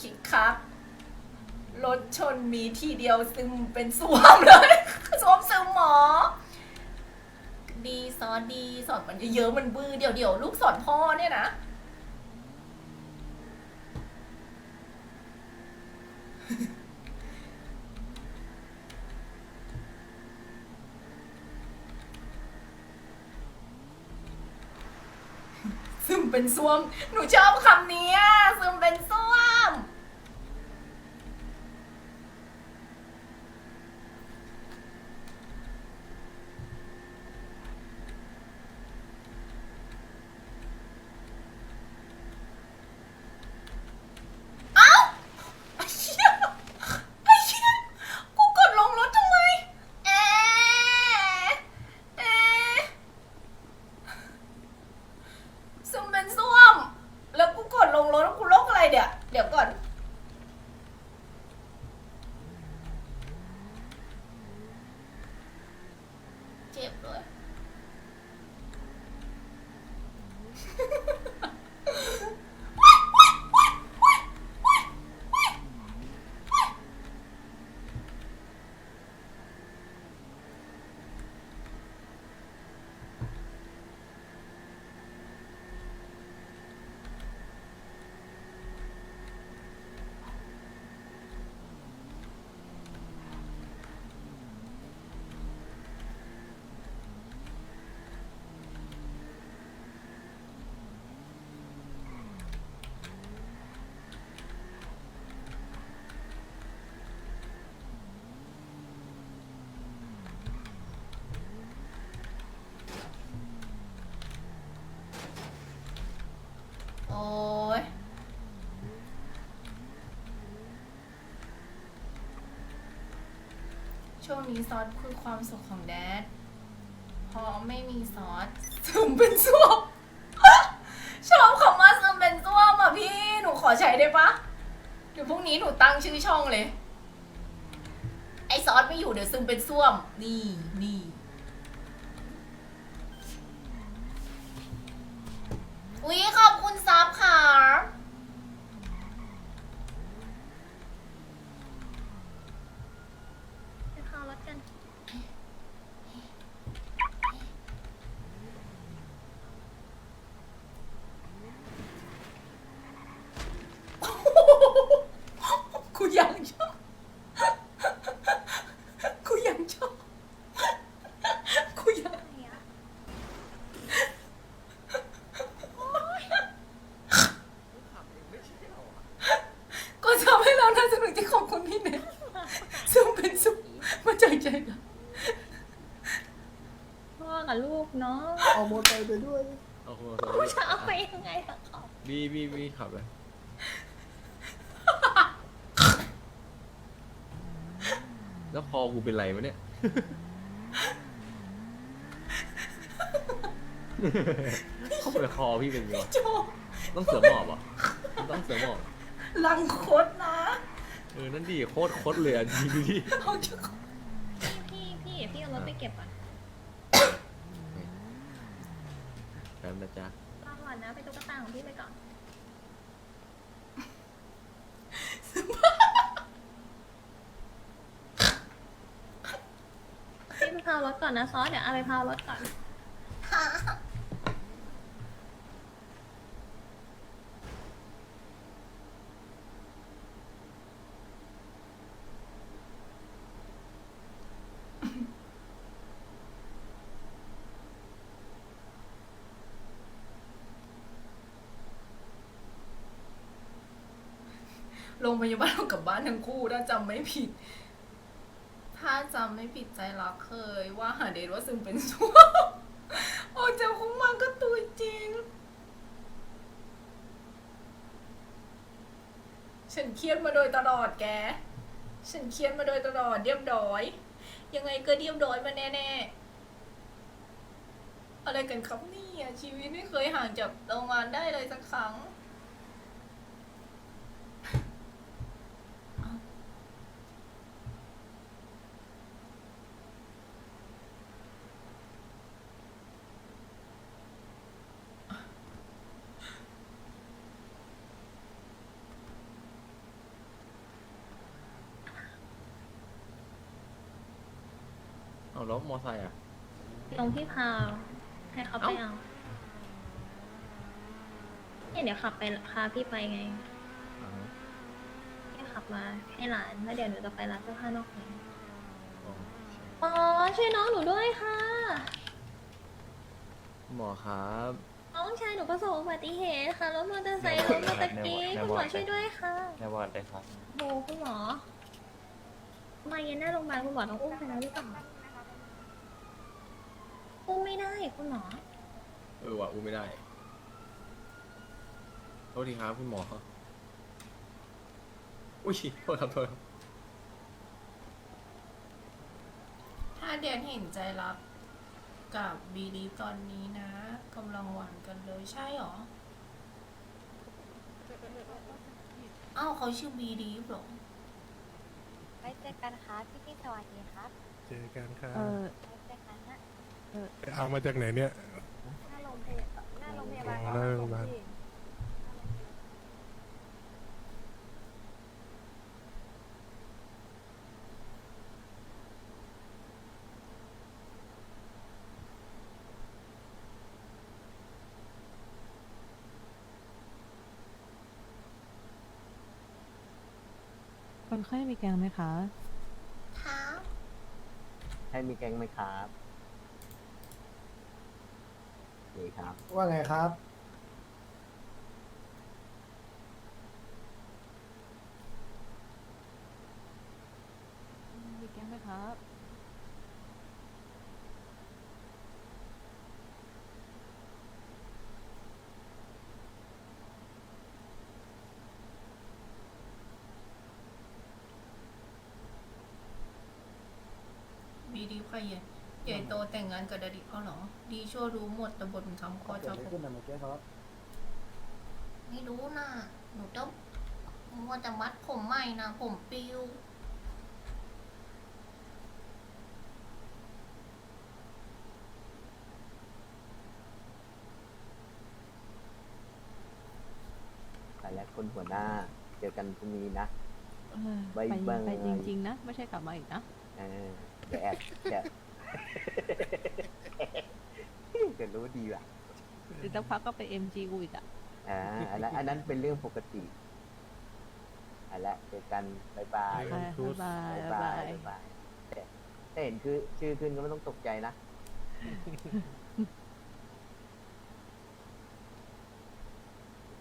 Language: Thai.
คิกคักรถชนมีทีเดียวซึมเป็นสวมเลยสวมซึมหมอ ดีสอนดีสอนมันเยอะๆมันบื้อเดี๋ยวเดี๋ยวลูกสอนพ่อเนี่ยนะซึมเป็นส้วม หนูชอบคำนี้อะซึมเป็นส้วม ช่วงนี้ซอสคือความสุขของแดดพอไม่มีซอสซึมเป็นส้วมชอบคำว่าซึมเป็นส้วมอะพี่ หนูขอใช้ได้ปะเดี๋ยวพรุ่งนี้หนูตั้งชื่อช่องเลย ไอซอสไม่อยู่เดี๋ยวซึมเป็นส้วม นี่นี่อุ๊ยขอบคุณซับค่ะ ไปพาวรถกัน กูยังชอบ กูยังชอบ กูยัง อะไรอะ ก็ทำให้เราน่าสนุกที่ขอบคุณพี่เน็ตซึ่งเป็นสุขมาจากใจนะพ่อกับลูกเนาะเอามอเตอร์ไซค์ไปด้วยเอาโหกูจะเอาไปยังไงล่ะครับบีบีบีขับเลยแล้วคอกูเป็นไรวะเนี่ย เข้าไปคอพี่เป็นไงวะโจต้องเสือหมอบเหรอะต้องเสือหมอบ ลังโคตรนะ เออ นั่นดิโคตรโคตรเลยอะดีดีเอาเถอะพี่พี่พี่พี่เอารถไปเก็บอะแป๊บนะจ๊ะรอก่อนนะไปตุ๊กตาของพี่ไปก่อนพี่ไปพาวรถก่อนนะซอสเดี๋ยวเอาไปพาวรถก่อน โรงพยาบาลเอากับบ้านทั้งคู่ถ้าจำไม่ผิด ถ้าจำไม่ผิดใจรักเคย ว่าหาเดทว่าซึมเป็นส้วมโอ้เจ้าคงมาก็ตัวจริง ฉันเครียดมาโดยตลอดแก ฉันเครียดมาโดยตลอดเรียบร้อย ยังไงก็เรียบร้อยมาแน่ๆ อะไรกันครับเนี่ยชีวิตไม่เคยห่างจากโรงงานได้เลยสักครั้ง เอาแล้วมอไซค์อะตรงที่พาวให้เขาไปเอ้าเอา เนี่ยเดี๋ยวขับไปพาพี่ไปไงอ่าฮะพี่ขับมาให้หลานแล้วเดี๋ยวหนูจะไปร้านเสื้อผ้านอกเมืองอ๋ออ๋อช่วยน้องหนูด้วยค่ะ หมอครับ น้องชายหนูประสบอุบัติเหตุค่ะรถมอเตอร์ไซค์ล้มมาตะกี้คุณหมอช่วยด้วยค่ะในวอร์ดเลยครับโหคุณหมอ มาเย็นหน้าโรงพยาบาลคุณหมอต้องอุ้มไปแล้วหรือเปล่าอุ้มไม่ได้ คุณหมอ เออว่ะอู้ไม่ได้โทษทีครับคุณหมอ อุ้ยโทษครับโทษครับถ้าเดียนเห็นใจรักกับบีดีตอนนี้นะกำลังหวานกันเลยใช่หรอ เอ้าเขาชื่อบีดีหรอ ไว้เจอกันครับพี่พี่ๆสวัสดีครับ เจอกันครับไว้เจอกันนะ ไปเอามาจากไหนเนี่ยหน้าโรงพยาบาลหน้าโรงพยาบาลอ๋อหน้าโรงพยาบาลพี่คนไข้มีแกงไหมคะ ครับให้มีแกงไหมครับ นี่ครับ ว่าไงครับ มีแกงไหมครับบีดีใครใหญ่ใหญ่โตแต่งงานกับดาดิเขาเหรอ ดีชั่วรู้หมดแต่บนคำคอเกิดจะอะไรผมขึ้นนะเมื่อกี้ครับไม่รู้นะหนูต้องมัวจะมัดผมใหม่นะผมปิวไปแล้วคนหัวหน้า เจอกันพรุ่งนี้นะ เออบ๊ายไปบายไปจริงๆนะ ไม่ใช่กลับมาอีกนะ เออเดี๋ยวแอบแอบเกิดรู้ดีว่ะเดี๋ยวสักพักก็ไป MGU อีกอะอ่าอันนั้นอันนั้นเป็นเรื่องปกติเอันละเจอกันบายบายไปบ๊ายบายบายบ๊ายบาบายยบายแต่ถ้าเห็นคือชื่อขึ้นก็ไม่ต้องตกใจนะ